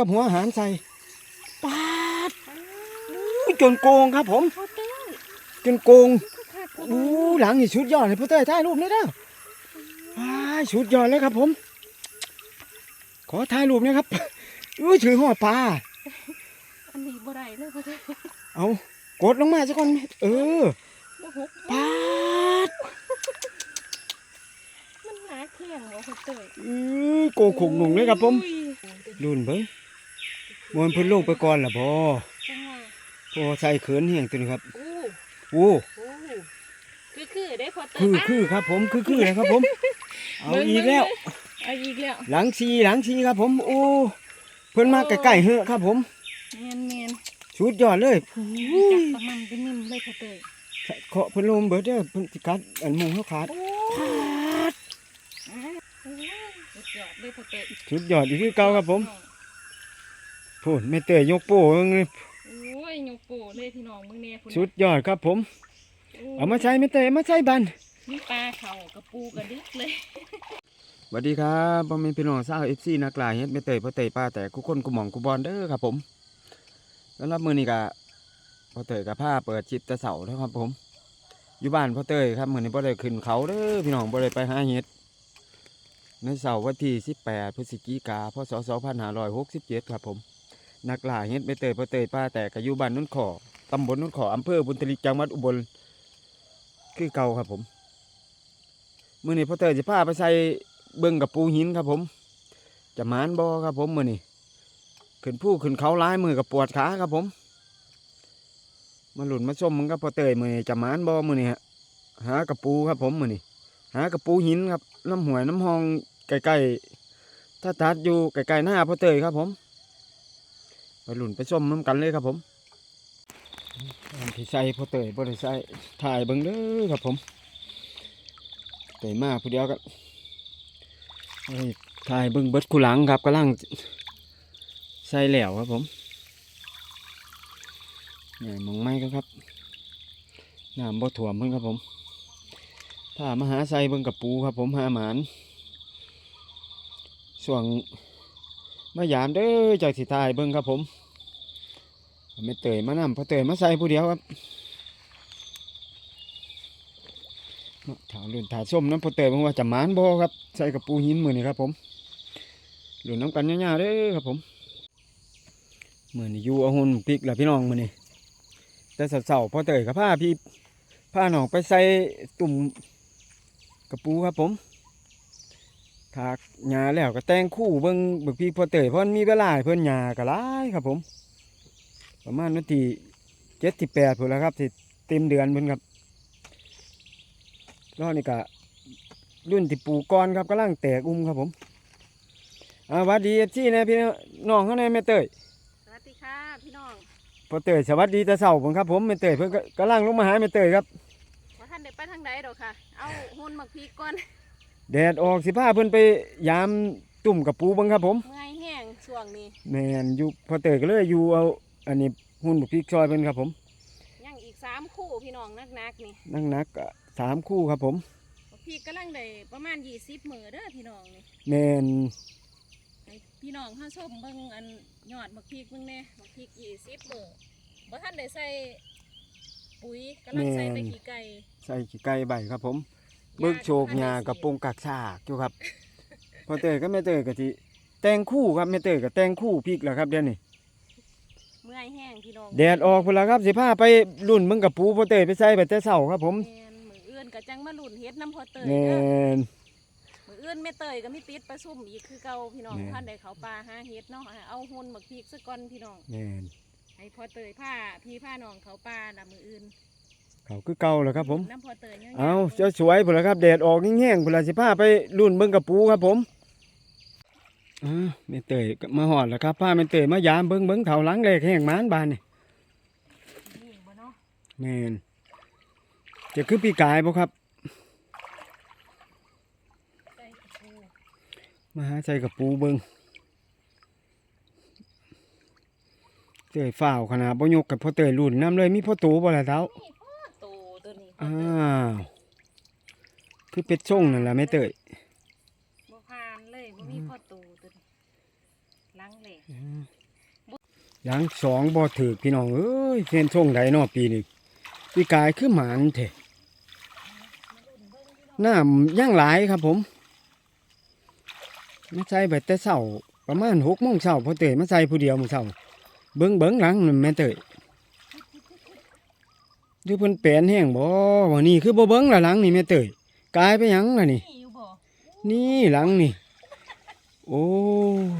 กับหัวอาหารใส่ปาดอุ้ยจนโกงครับผมพ่อเต้ยจนโกงขาดกูอู้หลังนี่ชุดยอดเลยพ่อเต้ยถ่ายรูปนี่เด้อว้ายชุดยอดเลยครับผม ขอถ่ายรูปหนะครับอุ้ยถือห่อปลาอันนี้บ่ได้เลยพ่อเต้ยเอากดลงมาสักคนเออแล้วหุบปาดมันหนาแข็งบ่พ่อเต้ยอื้อโกงขงหนุ่งเลยครับผมอุ้ยรุ่นเบิ้ง มวนเพิ่นลงไปก่อนล่ะบ่จังหวะพอใส่เขินเหียงตัวนี้ครับอู้โอ้อู้คือคือได้พ่อเต้ยคือคือครับ ผมคือคือเลยครับ ผม เอาอีกแล้ว เอาอีกแล้ว หลังซีหลังซีครับ ผมโอ้เพิ่นมาใกล้ๆเฮือะครับ ผมแมนแมนสุดยอดเลยจับประมันเป็นนิ่มเลยพ่อเต้ยเคาะเพิ่นลมเบิดเด้อเพิ่นสิกัดอันหมุงเฮาขาดโอ้ขาดอ่าโอ้ยสุดยอดเลยพ่อเต้ยสุดยอดอีกคือเก่าครับผม พูดแม่เตยยกโป้เบิ่งเลยโอ้ยยกโป้เลยพี่น้องมึงแน่พุ่นสุดยอดครับผมโอ้เอามาใช้แม่เตยเอามาใช้บันมีปลาเข่ากับปูกระดึกเลยสวัสดีครับพ่อแม่พี่น้องชาว FC นักลาเฮ็ดแม่เตยพ่อเตยป้าแต่กูคนกูหม่องกูบอลเด้อครับผมสำหรับมื้อนี้ก็พ่อเตยกับผ้าเปิดชิปแต่เสาร์แล้วครับผม อยู่บ้านพ่อเตยครับมื้อนี้บ่ได้ขึ้นเขาเด้อพี่น้องบ่ได้ไปหาเฮ็ดในเสาร์วันที่ 18 พฤศจิกาพศ 2567 ครับผม นักล่าเฮ็ดแม่เตยพอเตยป้าแต่ก็อยู่บ้านนุ่นขอตำบลนุ่นขออำเภอบุญทลิกจังหวัดอุบล คือเก่าครับผมมื้อนี้พอเตยสิพาไปใส่เบิ่งกับปูหินครับผม จะมานบ่ครับผมมื้อนี้ขึ้นผู้ขึ้นเขาหลายมือกับปวดขาครับผม มาหลุนมาส้มมันก็พอเตยมือนี้จะมานบ่มือนี้ฮะหากระปูครับผมมือนี้หากระปูหินครับน้ำหวยน้ำหองใกล้ๆถ้าตัดอยู่ใกล้ๆหน้าพอเตยครับผม หลุนไปส้มน้ำกันเลยครับผมที่ใส่พอเตยบ่ได้ใส่ถ่ายเบิ่งเด้อครับผมเตยมาผู้เดียวกันถ่ายเบิ่งเบิดคูหลังครับกำลังใส่แล้วครับผมนี่ยมองไม้กันครับน้ำบ่ถ่วมเพิ่นครับผม ถ้ามาหาใส่เบิ่งกับปูครับผมหาหมานส่วงมายามเด้อจากสิทายเบิ่งครับผม ไม่เตยมานำพอเตยมาใส่ผู้เดียวครับถาลุ่นถาส้มน้ำพอเตยเพิ่งว่าจะมานบ่ครับ ใส่กับปูหินมือนี่ครับ ผมหลุ่นน้ำกันยาวๆเด้อครับผมมือนี่อยู่เอาหุ่นพริกแล้วพี่น้องมือนี่แต่เสาๆพอเตยกับผ้าพี่ผ้าหนองไปใส่ตุ่มกระปูครับผมถากหญ้าแล้วก็แต่งคู่เบิ่งเบิกพี่พอเตยเพราะมันมีเวลาเพิ่นหญ้าก็หลายครับผม ประมาณวันที่เจ็ดที่แปดพุ่นแล้วครับที่เต็มเดือนเพิ่นครับแล้วนี่ก็รุ่นที่ปลูกก้อนครับกำลังแตกอุ้มครับผมอ่าหวัดดีเอฟซีนะพี่น้องเขาในแม่เตยสวัสดีค่ะพี่น้องพอเตยสวัสดีแต่เสาผมครับผมแม่เตยเพิ่นก็กำลังลงมาหาแม่เตยครับว่าท่านได้ไปทางใดดอกค่ะ เอาหุ่นหมักพีก่อนแดดออกสิพาเพิ่นไปยามตุ่มกับปูเบังครับผมเมื่อยแห้งช่วงนี้แม่นอยู่พอเตยก็เลยอยู่เอา อันนี้หุ่นบุกพริกซอยเพิ่นครับผมยังอีกสามคู่พี่น้องนักๆนี่นั่งนักๆก็สามคู่ครับผมหมักพีกำลังได้ประมาณยี่สิบมือเด้อพี่น้องนี่แม่นให้พี่น้องข้าชมเบิ่งอันยอดหมักพีกเบิ่งแน่หมักพีกยี่สิบมือว่าท่านได้ใส่ปุ๋ยกำลังใส่แต่ขี้ไก่ใส่ขี้ไก่ใบครับผม เบิกโชกหญ้ากับปงกักซากอยู่ครับ พอเตยก็แม่เตยก็สิแต่งคู่ครับแม่เตยก็แต่งคู่พริกแล้วครับเดี๋ยวนี้เมื่อยแห้งพี่น้องแดดออกพุ่นละครับสิพาไปรุ่นเบิ่งกับปูพอเตยไปใส่ไปแต่เช้าครับผมแม่นมืออื่นก็จังมาลุ่นเฮ็ดน้ำพอเตยแม่เด้อนมืออื่นแม่เตยก็มีติดประชุมอีกคือเก่าพี่น้องแม่นท่านได้เขาปลาหาเฮ็ดเนาะเอาหุ่นหมักพีกซะก่อนพี่น้องแม่นให้พอเตยผ้าพี่ผ้าน้องเขาปลาละมืออื่นเขาคือเก่าแล้วครับผม น้ำพอเตยเนี่ยเอาเจ้าสวยพุ่นละครับแดดออกแห้งๆพุ่นละสิพาไปรุ่นเบิ่งกับปูครับผม อ่าแม่เตยก็มาหอดแล้วครับพาแม่เตยมายามเบิ่งเบิ่งเท่าหลังแรกแห้งหมานบานนี่นี่บ่เนาะแม่นจะคือปีกายบ่ครับ ใส่กระปูมาหาใส่กับปูเบิ่งเตยฝ้าวขนาดบ่ยกกับพ่อเตยรุ่นน้ำเลยมีพ่อตูบ่ล่ะเท้านี่พ่อโตตัวนี้อ้าวคือเป็ดช่งนั่นล่ะแม่เตย บ่ผ่านเลยบ่มีพ่อโตตัวนี้ล้างแหลกหลังสองบ่ถือพี่น้องเอ้ยเพียนช่วงใดเนาะปีนี้ปีกายคือหมานแท้น้ำย่างหลายครับผมมาใส่ไปแต่เช้าประมาณหกโมงเช้าพอเตยมาใส่ผู้เดียวมื้อเช้าเบิ่งเบิ่งหลังนั่นแม่เตยดูเพิ่นแปลนแห้งบ่ว่านี่คือบ่เบิ่งละหลังนี่แม่เตยกลายไปหยังล่ะนี่นี่อยู่บ่นี่หลังนี่ โอ้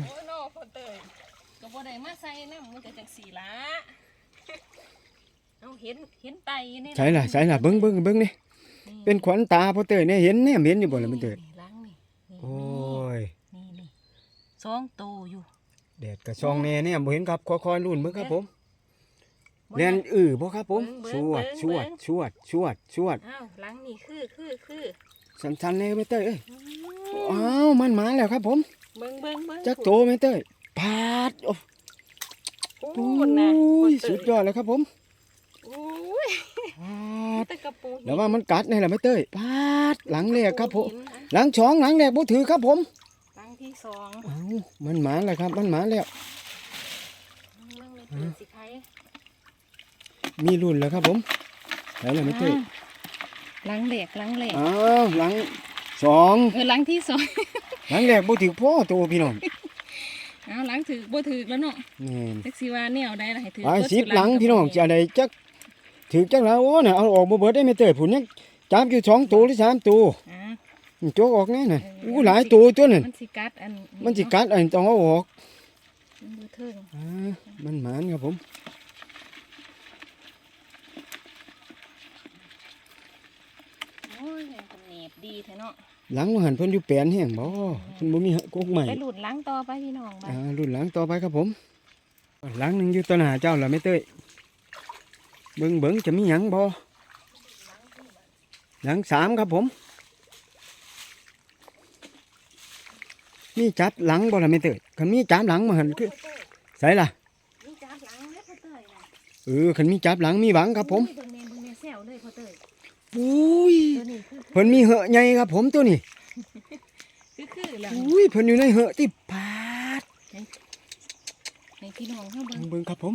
โอ้ยนอพอเตยก็บ่ได้มาใส่น้ำมันก็จังสีละเอาเห็นเห็นไตนี่ใช่ล่ะใช่ล่ะเบิ้งเบิ้งเบิ้งนี่เป็นขวัญตาพ่อเตยเนี่ยเห็นแนมเห็นอยู่บ่ล่ะแม่เตยนี่ล้างนี่นี่โอ้ยนี่นี่สองตัวอยู่แดดกระช่องแน่เนี่ยบ่เห็นครับค่อยๆรุ่นเบิ่งครับผมบ่แล่นได้อื้อบ่ครับผมเบิ่ชงวดเบิ่งชวดเบิ่งชวดชวดชวดอ้าวล้างนี่คือคือคือสันๆแน่แม่เตยเอ้ยอืมอ้าวมันมาแล้วครับผม เบิ่งเบิ่งเบิ่งจักโตแม่เตยพาดโอ้โอ้ยนะยพอเตสุดยอดเลยครับผมโอ้ยพาดแต่กระปูหินแล้วว่ามันกัดนี่แหละแม่เตยพาดหลังแรกครับผมหินนะหลังสองหลังแรกบ่ถือครับผมล้างที่สองอ้าวมันหมาแล้วครับ มันหมาแล้ว เบิ่งเลยเปิดสิใครมีรุ่นแล้วครับผมไหนล่ะไม่เต้ยล้างแหลกล้างแหลกอ้าวหลัง สองเออล้างที่สองหลังแรกบ่ถือพ่อตัวพี่น้องอ้าวล้างถือบ่ถือแล้วเนาะนี่แท็กซี่ว่าแนวได้ล่ะให้ถือไปเบิดสิบสุดหลังพี่น้องจะได้จักถือจักแล้วโอ้น่ะเอาออกบ่เบิดได้ไม่เต้ยผุนยังจับอยู่สองตัวหรือสามตัวอ่าโจกออกแน่น่ะอู้หลายตัวตัวนั่นมันสิกัดอันมันสิกัดอันต้องเอาออกมันดูเทิงอ่ามันหมานครับผมโอ้ยมันเหน็บดีแท้เนาะ หลังว่าหันเพิ่นอยู่แปลนแห้งบ่เพิ่นบ่มีกกใหม่ไปหลุดล้างต่อไปพี่น้องไปอ่ารุ่นหลังต่อไปครับผมหลังหนึงอยู่ต้นหาเจ้าล่ะไม่เต้ยเบิ่งเบิ่งจะมีหยังบ่หลังสามครับผม มีจับหลังบ่ล่ะไม่เต้ยคันมีจับหลังมาหันคือใส่ล่ะนี่จับหลังเด้อพ่อเต้ยนะเออคันมีจับหลังมีหวังครับผม อุ้ยตัวนี้คือเพิ่นมีเหอะใหญ่ครับ ผมตัวนี้คือคือแล้วอุ้ยเพิ่นอยู่ในเหอะที่ปาดให้พี่น้องเฮาเบิ่งเบิ่งครับผม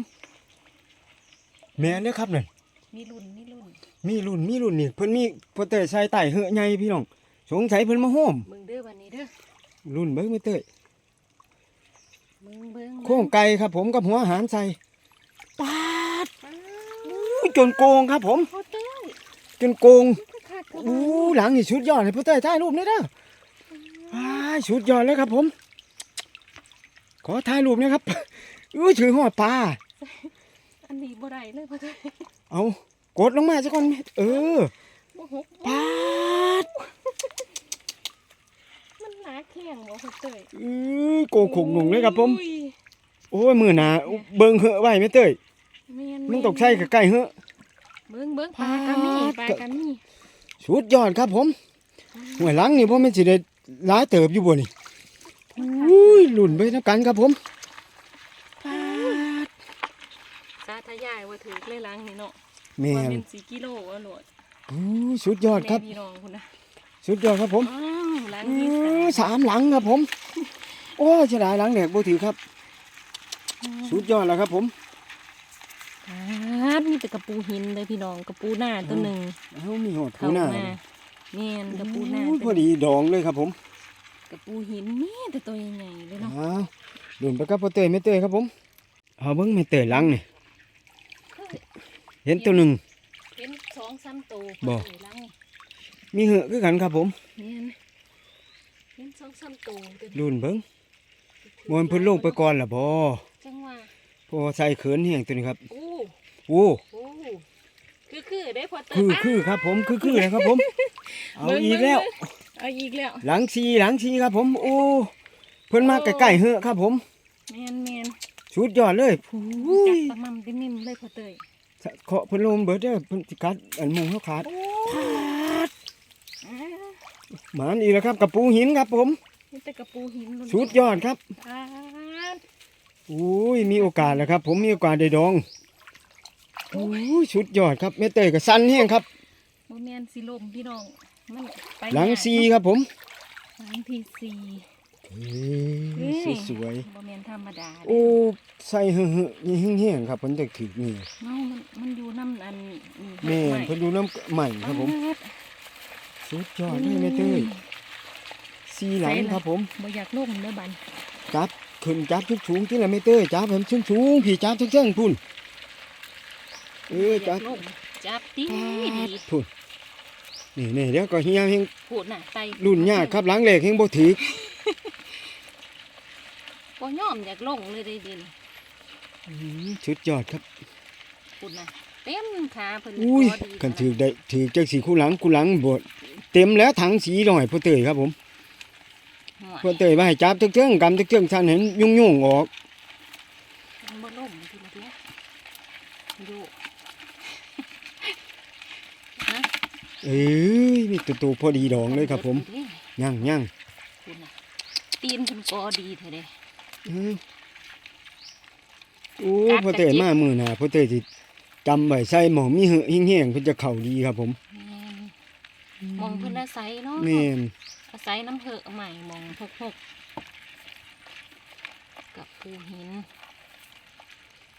แม่นเด้อครับนั่นมีรุ่นมีรุ่นมีรุ่นมีรุ่นนี่เพิ่นมีเพิ่นเตยใส่ใต้เหอะใหญ่พี่น้องสงสัยเพิ่นมาโฮมเบิ่งเด้อวันนี้เด้อรุ่นเบิ่งไม่เตยเบิ่งเบิ่งโค้งไก่ครับ ผมกับหัวอาหารใส่ปาดอู้จนโกงครับผมพ่อเต้ย จนโกงคือคักคืออู้หลังนี่สุดยอดเลยเพิ่นเตยถ่ายรูปหนี่อยเด้ออ้ายสุดยอดเลยครับผม ขอถ่ายรูปหนะครับอู้ถือหอดปลาอันนี้บ่ได้เลยพ่อเต้ยเอากดลงมาซะก่อนเออบ่หกปาดมันหนาแข็งบ่พ่อเต้ยอื้อโกงขงหนุ่งเลยครับผมอุ้ยโอ้ยมือหนาเบิ่งเหอะไว้ไม่เตยแม่นมันตกใส่กับไก่เหอะ เบิ่งเบิ่งปลากะมีปาดปลากะมีสุดยอดครับผมหัวหลังนี่พ่อแม่นสิได้หลายเติบอยู่บ่นี่อุ้ยหลุ่นไปน้ำกันครับผมปาดสาธยายว่าถือเลยหลังนี่เนาะแม่ว่านเป็นสี่กิโลอะโหลดอู้สุดยอดครับแม่พี่น้องคุณนะสุดยอดครับผมอ้าวหลังอื้ที่อสามหลังครับผม โอ้ยเสียดายหลังแหลกบ่ถือครับ สุดยอดแล้วครับผม ครับมีแต่กระปูหินเลยพี่น้องกระปูหน้าตัวหนึ่งเอ้ามีหอดเข้าผู้หน้ามาแม่นกระปูหน้าอู้ตัวพอดีดองเลยครับผม กระปูหินนี่แต่ตัวใหญ่ๆเลยเนาะอ้าวหลุ่นไปกับพ่อเตยแม่เตยครับผมเอาเบิ่งแม่เตยหลังนี่เห็นตัวหนึ่งเห็นสองสามตัวบ่พอดีหลังมีเหอะคือกันครับผมแม่นเห็นสองสามตัวเต็มรุ่นเบิ่งมวนเพิ่นลงไปก่อนล่ะบ่จังหวะพอใส่เขินแห้งตัวนี้ครับอู้ โอ้โอ้คือคือได้พอเติคือคือครับผมคือคือเลยครับผม เอาอีกแล้ว เอาอีกแล้ว หลังซีหลังซีครับผม โอ้เพิ่นมาใกล้ๆเหอะครับผมแม่นแม่นสุดยอดเลยอุ้จับยตะมั่มได้นิ่มเลยพอเตยเคาะเพิ่นลมเบิดเด้อเพิ่นสิกัดอันมุงเฮาขาดอ่าหมานอีกแล้วครับกับปูหินครับผมนี่แต่กระปูหินล้วนๆสุดยอดครับปาดอุ้ยมีโอกาสแล้วครับ ผมมีโอกาสได้ดอง อุ้ยสุดยอดครับแม่เตยก็สั่นแห้งครับบ่แม่นสิลมพี่น้องมันไปหลังยากซีครับผมหลังที่สี่เอ้ยสวยบ่แม่นธรรมดาๆโอ้ใส่เหือะๆนี่แห้งๆครับเพิ่นจะถึกนี่เนามันมันอยู่น้ำอันนี่แม่นไเพิ่นอยู่น้ำใหม่ครับผมปาดสุดยอดเลยแม่เต้ยสีหลังใส่ละครับผมบ่อยากลงเด้อบันจับขึ้นจับทุกสูงที่ละแม่เต้ยจับให้มันสูงๆพี่จับทุกเชิงพุ่น เออจับบ่ยากลงจับดีปาดีดพุ่นนี่นี่เดี๋ยวก็เฮียเฮงพูดน่ะไตรุ่นยากครับหลังเหล็กเฮงบ่ถึกบ่ยอมอยากลงเลยได้ดินอืมสุดยอดครับพูดน่ะเต็มขาเพิ่นอุ้ยพดีกันถือได้ถือจักสีคู่หลังคู่หลังบดเต็มแล้วถังสีหน่อยพ่อเตยครับผมหัวพ่อเตยว่าให้จับทุกเทื่องกำทุกเทื่องท่านเห็นยุ่งยุ่งๆออก มันบ่ล่มทีละเดียวอยู่ ฮะ เอ้ยมีตัวโตพอดีดองเลยครับผมเด้ย่างย่างพูดน่ะตีนเพิ่นกอดีแท้เด้อืมโอ้กัดพ่อเตยกะจิบมามือหน่ะพ่อเตยสิจำไว้ใส่หมอมีเหอะหิ้งแห้งเพิ่นจะเข้าดีครับผมแม่นมองเพิ่นอาศัยเนาะแม่นอาศัยน้ำเหอะใหม่มองหกหกกับภูหิน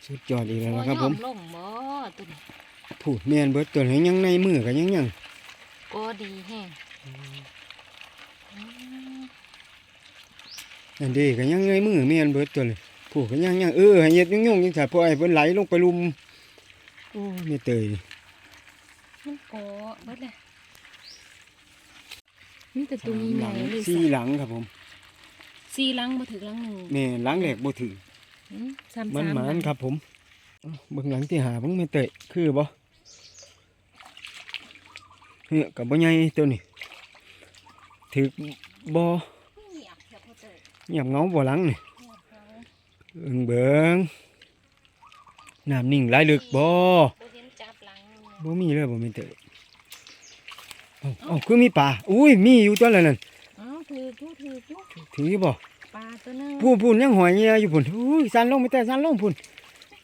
สุดยอดอีกแล้วบ่นะครับยผอมมลงบ่ตัวนี้พูดแม่นเบิดตัวให้ยังในมือก็ยังยัง ก็ดีแห้งอืมนั่นเด้ก็ยังในมือแม่นเบิดตัวเลยพูดก็ยังยังเออให้เฮ็ดยุ่งยุ่งๆจังซั่นพอให้เพิ่นไหลลงไปลุมโอ้แม่เตยนี่มันโกเบิดเลยนี่แต่ตัวนี้ใหญ่เลยสี่สัหลังครับผมสี่หลังมาถึงหลังหนึ่งแม่หลังแรกบ่ถืออืมสามมันสามหมานครับผมเอ้าเบิ่งหลังที่หาเบิ่งแม่เตยคือบ่ เฮ้ยกับบ่ใหญ่ตัวนี้ถือบ่เงียบแค่พอเตยเงียบเงาบ่หลังนี่เบิ้งเบิ่งน้ำนิ่งไหลลึกบ่บ่มีเลยบ่ม่เตยเอ้าเอ้คือมีปลาอุ้ยมีอยู่ตัวละนั่นเอ้าถือถือถือบ่ปลาตัวนึงพูนพูนยังหอยเงี้ยอยู่พุ่นอุ้ยสั่นลงไปแต่สั่นลงพุ่น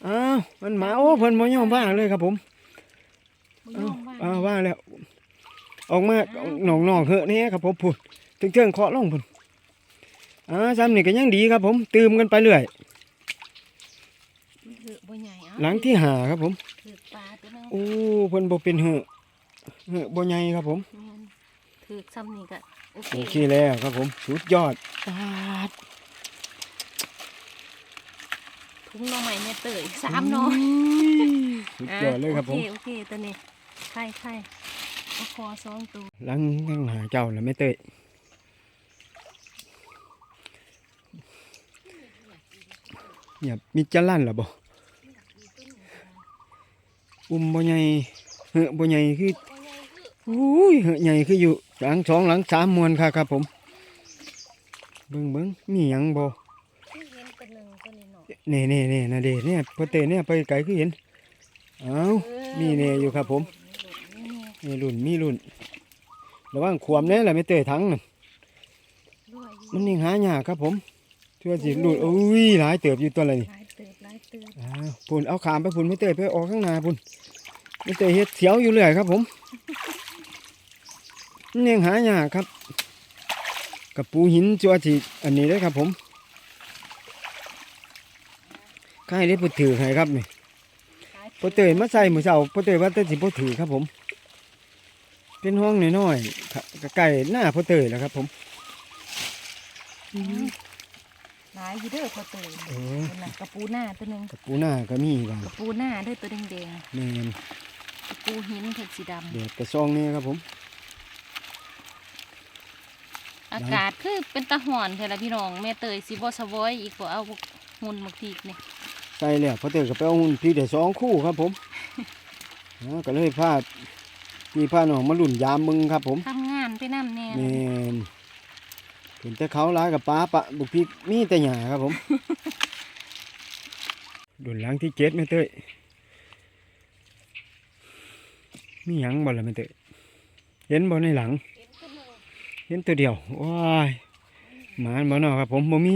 อ้าวมันมาโอ้เพิ่นบ่ยอมว่างเลยครับผมบ่อ้าอวมว่าอ้าวว่างแล้ว ออกมาหนองนองๆเหอะนี่ครับผมพุ่นถึงเชิงเคาะลงพุ่นอ่าซ้ำนี่ก็ยังดีครับ ผมตื่มกันไปเรื่อยถือบ่ใหญ่เอ้าหลังที่หาครับผมถือปลาตัวหนึงโอ้เพิ่นบ่เป็นเหอะเหอะบ่ใหญ่ครับผมแม่นถือซ้ำนี่ก็โอเคโอเคแล้วครับผมสุดยอดปาดถุงหน่อไม้แม่เตยสามหน่อสุดยอดเลยครับผมโอเคโอเคตัวนี้ไข่ไข่ เอาคอสองตัวหลังยังหาเจ้าแล้วไม่เตยอย่ามีจะลั่นหรอบ่อุ้มบ่ใหญ่เหอะบ่ใหญ่คือตัวใหญ่คืออุ้ยเหอะใหญ่คืออยู่หลังสองหลังสามมวนค่ะครับผม เบิ่งเบิ่งมีหยังบ่ที่เห็นตัวหนึ่งตัวนี้เนาะเน่เน่เน่นะเดเนี่ยพอเตยเนี่ยไปไกลคือเห็น เอ้ามีแน่อยู่ครับผม มีรุ่นมีรุ่นระวังขวมแน่แหละไม่เตยทั้งน่ะด้วยอยู่มันยังหายากครับผมชั่วสิรุ่นอุ้ยหลายเติบอยู่ตัวอะไรนี่หลายเติบหลายเติบอ้าวพุ่นเอาขามไปพุ่นไม่เตยไปออกข้างหน้าพุ่นไม่เตยเฮ็ดเสียวอยู่เรื่อยครับผมมันยังหายากครับ กับปูหินจัวสิอันนี้เลยครับผมใครได้พูดถือให้ครับนี่หลายพอเตยมาใส่มือเสาพอเตยว่าแต่สิพอถือครับผม เป็นห้องน้อยๆค่ะใกล้หน้าพอเตยแล้วครับ ผมอืมหลายอยู่เด้อพอเตยเออตัวน่ะกระปูหน้าตัวหนึงกับปูหน้าก็มีบ้างกระปูหน้าเด้อตัวแดงแมนๆกระปูหินเผ็ดสีดเดี๋ยวกระซองนี่ครับผมำอากาศคือเป็นตะห่อนแท้ละพี่น้องแม่เตยสิบ่สะวอยอีกบ่เอาหุ่นมาพีกนี่ใส่แล้วพอเตยก็ไปเอาหุ่นพี่เดี๋ยวสองคู่ครับผม อ๋อก็เลยพา มีพาน้องมาลุ่นยามมึงครับ ผมทำงานไปน้ำแน่แมนเห็นแต่เขาร้ายกับป้าปะบุกพริกมีแต่หยาครับผมดุนหลังที่เจ็ดไม่เตยมีหยังบ่ละไม่เตยเห็นบ่ในหลัง เห็นตัวเดียวว้ายหมานบ่เนาะครับ ผมบ่มี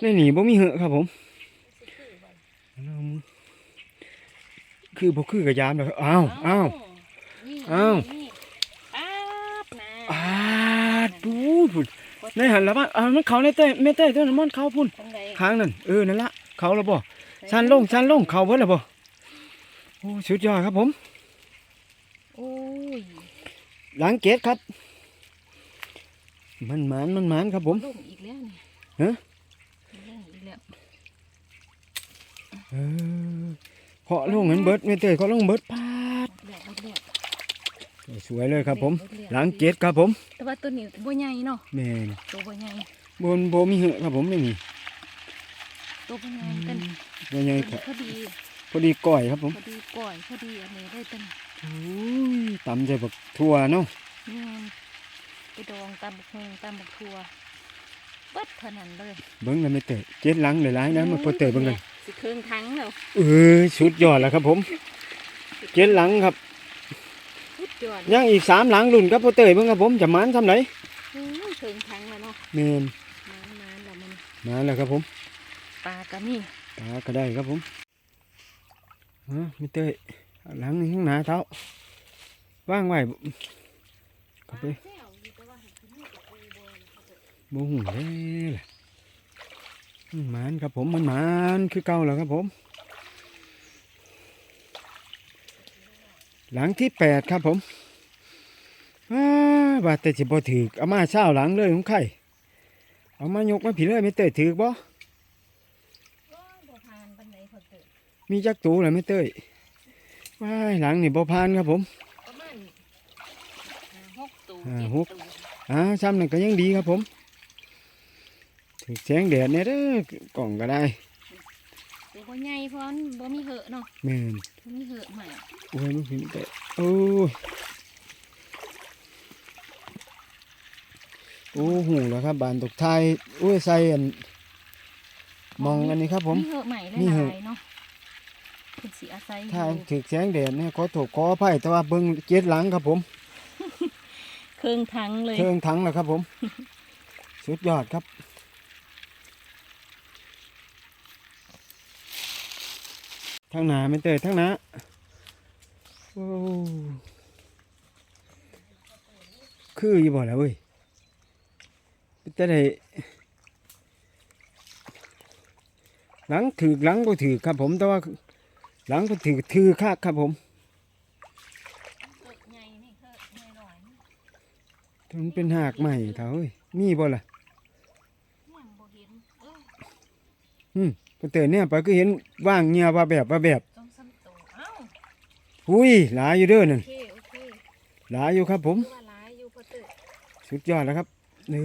ในหนีบ่มีเหอะครับผมเอามึงคือบ่คือกับยามแล้วอ้าวอ้าวนี่ อ้าว นี่ป๊าบนะอ้าดูพุ่นพอในหันแล้วว่าอ่ามันเขาในเต้แม่เต้ตัวนั้นมันเขาพุ่นตรงใดค้างนั่นเออนั่นละเขาแล้วบ่ชันลงชันลงเขาเพิ่นแล้วบ่โอ้สุดยอดครับผม โอ้ยหลังเกตครับ มันหมานมันหมานครับผม ลงอีกแล้วนี่ฮะ ลงอีกแล้วเออเคาะลงเห็นเบิดไม่เตยเคาะลงเบิดปาด หมดแล้วหมดแล้ว สวยเลยครับผมหดแวหลังเกตครับผม แต่ว่าตัวนี้บ่ใหญ่เนาะแม่นตัวบ่ใหญ่บนโบมีเหอะครับผมไม่มีตัวบ่ใหญ่เป็นตัวใหญ่ตัวครับนี้พอดีพอดีก้อยครับผมพอดีก่อยพอดีอันนี้ได้เป็นโอ้ยตำใจบักทั่วเนาะนี่ไปดองตำบักฮงตำบักทัวเบิดเท่านั้นเลยเบิ้งแล้วไม่เตยเกตหลังหลายๆนะมันพอเตยเบิ้งกันสิเครื่องทั้งแล้วเออสุดยอดแล้วครับผมเกตหลังครับ สุดยอดยังอีกสามหลังรุ่นครับพอเตยเบิ้งครับผมจะหมานทำไหนอือเครื่องทั้งแล้วเนาะแมนมานมานแล้วมันมาแล้วครับผมปลากระมีตาก็ได้ครับผมฮะไม่เตยเอาหลังนี่ข้างหน้าเท้าว่างไว้เข้าไปแซวอยู่แต่ว่าเห็นที่นี่กับปูบ่นะครับโมหูเลยล่ะมันหมานครับผมมันหมานคือเก่าแล้วครับผม หลังที่แปดครับผมอ้าบาดแต่สิบ่ถือเอามาเช้าหลังเลยของใครเอามายกมาผีเลยไม่เตยถือบ่โอ้ยบ่ผ่านปานใดพอเกิดมีจักตูเลยไม่เตยว้ายหลังนี่บ่พานครับผมหกตัวอ่าซ้ำหนั่นก็ยังดีครับผม ถือแสงแดดเนี่ยเด้อกล่องก็ได้ บ่ใหญ่เพราะมันบ่มีเหอะเนาะแม่นบ่มีเหอะใหม่โอ้ยมันพิมพ์แต่โอ้ยโอ้โหแล้วครับบานตกไทายโอ้ยใส่อันมองอันนี้ครับ ผมมีเหอะใหม่ได้มีหเหอะลายเนาะเป็นสีอาศัยอถ้ายู่ถือแสงแดดเนี่ยขอถูกขออภัยแต่ว่าเบิ้งเจ็ดหลังครับผม เครื่องทั้งเลยเทิงทั้งแล้วครับผม สุดยอดครับ ทั้งหนาไม่เตยทั้งหนาโอ้คืออยู่บ่แล้วเว้ยจะได้หลังถือหลังก็ถือครับผม แต่ว่าหลังก็ถือถือคักครับผมเหอะใหญ่นี่เหอะใหญ่หน่อยมันเป็นหากใหม่เถอะเอ้ยมีบ่ล่ะเนี่ ยบ่เห็นเอ้ยก็เตือนเนี่ยไปก็เห็นว่างเงียว่าแบบว่าแบบต้องซ้ำโตเอ้าหุยหลายอยู่เด้อนั่นโอเคโอเคหลายอยู่ครับผม คือว่าหลายอยู่พอเตอสุดยอดแล้วครับเอ้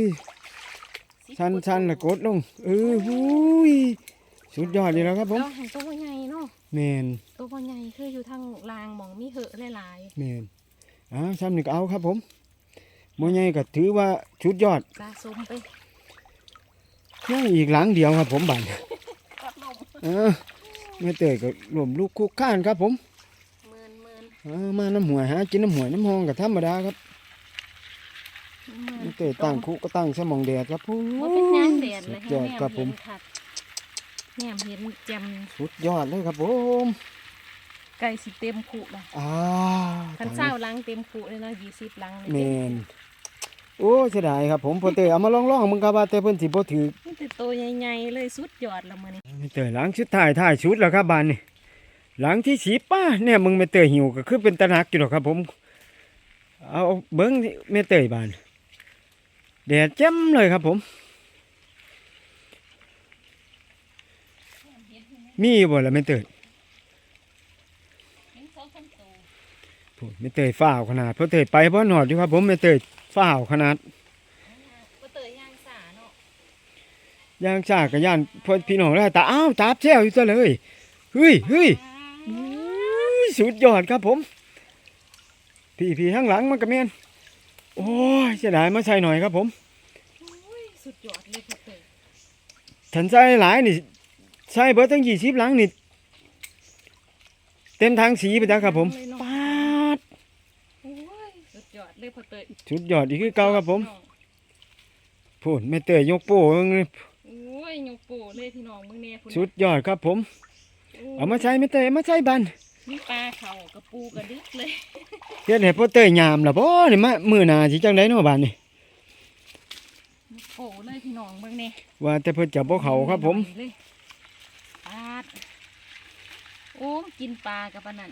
ยสิชันชันๆและกดลง เออหุยสุดยอดเลยแล้วครับผมเราเห็นตัวบ่ใหญ่เนาะแมนตัวบ่ใหญ่คืออยู่ทางลางหมองมีเหอะหลายแมนอ้าวซ้ำนี่ก็เอาครับผมโมใหญ่ก็ถือว่าชุดยอดๆสะสมไป ยังอีกหลังเดียวครับผมบันกับนมเออไม่เตยก็รวมลูกคุกข้านครับผมหมื่นหมื่นเออมาน้ำหวยหากินน้ำหวยน้ำหองก็ธรรมดาครับหมื่นไม่เตยตั้งคุกก็ตั้งสมองแดดครับผมบ่เป็นหยังแดดสุเลดยยอดครับผมแนมเห็นแจ่มสุดยอดเลยครับผมไก่สิเต็มคุละอ่าคันเศร้าลังเต็มคุเลยเนาะยี่สิบลังแมน โอ้เสียดายครับผมพอเตยเอามาลองๆมึงกับว่าแต่เพิ่นสิบ่ถือมันเป็นตัวใหญ่ๆเลยสุดยอดละมื้อนี้ไม่เตยหลังชุดถ่ายถ่ายชุดแล้วครับบานนี่หลังที่สีป้าเนี่ยมึงไม่เตยหิวก็คือเป็นตะหนักอยู่หรอกครับ ผม เอาเบิ้งที่ไม่เตยบานแดดแจ่มเลยครับผม มีบ่ล่ะไม่เตยเห็นสองสามตัวพูดไม่เตยฝ้าวขนาดพอเตยไปเพราะหนอดอยู่ครับ ผมไม่เตย ฝ้าวขนาดบ่เตยย่างสาเนาะย่างชากกับย่านพอพี่น้องได้ตาอ้าวตาบแซวอยู่ซะเลยเฮ้ยเฮ้ยอุ้ยสุดยอดครับผม พี่พี่ข้างหลังมันก็แม่นโอ้ยเสียดายมาใส่หน่อยครับผมโอ้ยสุดยอดเลยพ่อเตยฉันใส่หลายนี่ใส่เบิดตั้งยี่สิบหลังนี่เต็มทางสีไปแล้วครับผมปาดโอ้ยสุดย อดเลยพ่อเตยสุดยอดอีกคือเก่าครับผมพูดไม่เตยยกโป้เบิ่งโอ้ยยกโป้เลยพี่น้องมึงแน่พุ่นสุดยอดครับผมโอ้ยเอามาใส่ไม่เตยเอามาใส่บันมีปลาเข่ากระปูกระดึกเลยเฮ็ดให้พ่อเตยยามล่ะบ่นี่มามื้อหน้าสิจังได๋เนาะบาดนี่โอ้เลยพี่น้องเบิ่งนี่ว่าแต่เพิ่นจะบ่เขาครับผมเลยปาดโอ้กินปลากับปลานั่น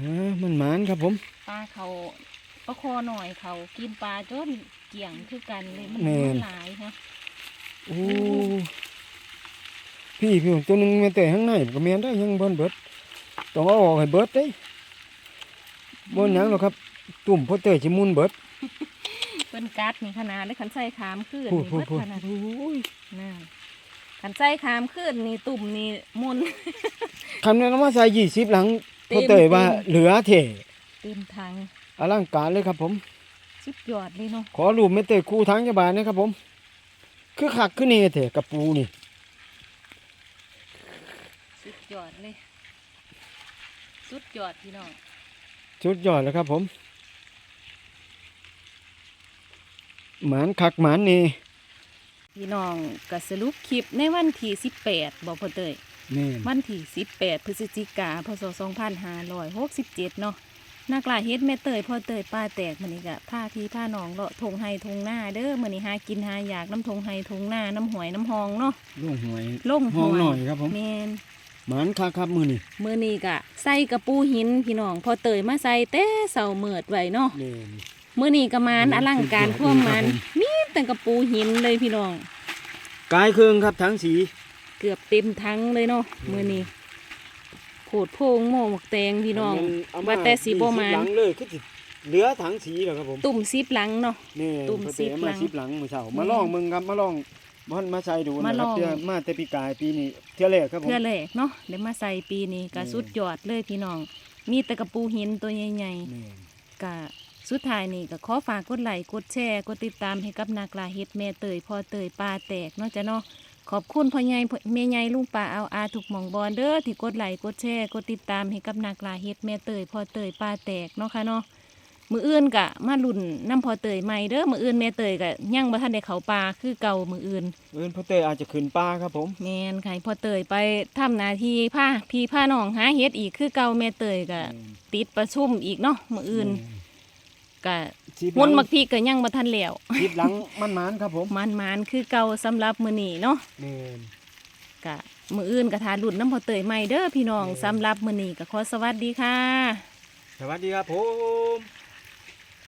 อ่ามันหมานครับผม ปลาเขา ปลาคอหน่อยเขากินปลาจนเกี่ยงคือกันเลยมันแม่น มันหลายฮะโอ้พี่พี่ตัวหนึงแม่แต่ข้างในก็แม่นได้ยังบ่เบิดต้องเอาออกให้เบิดเด้บ่หยังหรอกครับ ตุ่มพ่อเตยสิมุนเบิด เป็นกัดนี่ขนาดเลยขันใส่ขามขึ้นพูดนี่พูดเบิดพูด ขนาดโอ้ยน่าขันใส่ขามขึ้นนี่ตุ่มนี่มุน คำนั้นเอามาใส่20หลังเต็มพ่อเตยว่าเต็มเหลือเท่เต็มถัง อลังการเลยครับผมสุดยอดเลยเนาะขอรูปแม่เตยคู่ทางจังบาลนะครับผม คือคักคือนี่เท่กับปูนี่สุดยอดเลยสุดยอดพี่น้องสุดยอดแล้วครับผมหมานคักหมานนี่พี่น้องก็สรุปคลิปในวันที่18บอกพ่อเตยแม่นวันที่18พฤศจิกาพศ2567เนาะ นักล่าเฮ็ดแม่เตยพ่อเตยป้าแตกมื้อนี้ก็พาพี่พาน้องเลาะทงไห้ทงหน้าเด้อมื้อนี้หากินหาอยากน้ำทงไห้ทงหน้าน้ำหอยน้ำหองเนาะลุงหวยลงห้องหน่อยครับผมแม่นหมานคักครับมือนี่มื้อนี้ก็ใส่กระปูหินพี่น้องพ่อเตยมาใส่แต่เสาเมิดไว้เนาะนี่มื้อนี้ก็มานอลังการสุดยอดความมันครับผมมีแต่กระปูหินเลยพี่น้องกายเครื่องครับทั้งสี เกือบเต็มทั้งเลยเนาะมื้อนี้ โผดโพงโม่หมกแตงพี่น้องเอว่าแต่สีบ่มานหลังเลยคือสิเหลือถังสีแล้วครับผมตุ่มซิบหลังเนาะ นี่ตุ่มพอสิเตะบมาหลังสิบหลังมื้อเช้าแม่มาลองมึงครับมาลองบ่อนมาใส่ดูมานะลครัอบงเทื่อมาแต่ปีกายปีนี้เที่ยวแรกครับผม เพื่อแรกเนาะเดี๋ยวมาใส่ปีนี้ก็นี่สุดยอดเลยพี่น้อง มีแต่กระปูหินตัวใหญ่นี่ ๆก็สุดท้ายนี่ก็ขอฝากกดไลค์กดแชร์กดติดตามให้กับนักลาเฮ็ดแม่เตยพ่อเตยปลาแตกเนาะจ้ะเนาะ ขอบคุณพ่อใหญ่พ่อแม่ใหญ่ลุงป้าเอาอาถูกหมองบอลเด้อที่กดไลค์กดแชร์กดติดตามให้กับนักลาเฮ็ดแม่เตยพ่อเตยปลาแตกเนาะค่ะเนาะมืออื่นกะมาลุ่นน้ำพอเตยใหม่เด้อมืออื่นแม่เตยกะย่างบ่ทันได้เขาปลาคือเก่ามืออื่นเอิ้นพ่อเตะอาจจะขึ้นป้าครับผมแมนค่ะพอเตยไปทำหนาทีผ้าพี่ผ้าน้องหาเฮ็ดอีกคือเก่าแม่เตยก็ติดประชุมอีกเนาะมื้ออื่นก็ สิบหมุลันงมักพี่ก็ยังบ่ทันแล้วสิบหลังมันหมานครับผมมันมานคือเก่าสำหรับมื้อนี้เนาะแม่นก็มื้ออื่นก็ทารุ่นน้ำพอเตยใหม่เด้อพี่น้องแม่นสำหรับมื้อนี้ก็ขอสวัสดีค่ะ สวัสดีครับผม